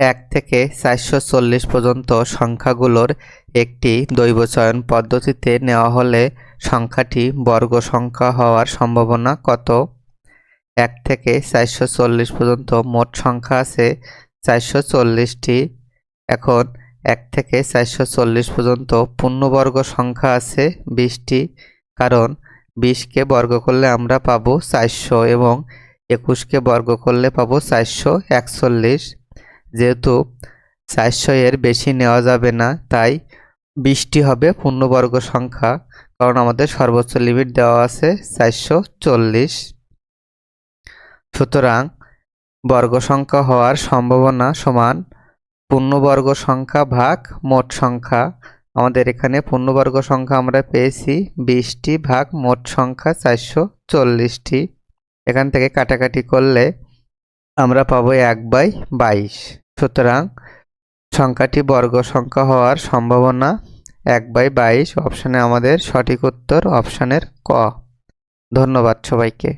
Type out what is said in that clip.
এক থেকে চারশো চল্লিশ পর্যন্ত সংখ্যাগুলোর একটি দৈবচয়ন পদ্ধতিতে নেওয়া হলে সংখ্যাটি বর্গ সংখ্যা হওয়ার সম্ভাবনা কত? এক থেকে চারশো চল্লিশ পর্যন্ত মোট সংখ্যা আছে চারশো চল্লিশটি। এখন এক থেকে চারশো চল্লিশ পর্যন্ত পূর্ণবর্গ সংখ্যা আছে বিশটি। কারণ বিশকে বর্গ করলে আমরা পাবো চারশো এবং একুশকে বর্গ করলে পাবো চারশো একচল্লিশ। যেহেতু চারশো এর বেশি নেওয়া যাবে না, তাই বিশটি হবে পূর্ণবর্গ সংখ্যা, কারণ আমাদের সর্বোচ্চ লিমিট দেওয়া আছে চারশো চল্লিশ। সুতরাং বর্গ সংখ্যা হওয়ার সম্ভাবনা সমান পূর্ণবর্গ সংখ্যা ভাগ মোট সংখ্যা। আমাদের এখানে পূর্ণবর্গ সংখ্যা আমরা পেয়েছি বিশটি ভাগ মোট সংখ্যা চারশো চল্লিশটি। এখান থেকে কাটাকাটি করলে আমরা পাবো এক বাই বাইশ। সুতরাং সংখ্যাটি বর্গ সংখ্যা হওয়ার সম্ভাবনা এক বাই বাইশ। অপশানে আমাদের সঠিক উত্তর অপশানের ক। ধন্যবাদ সবাইকে।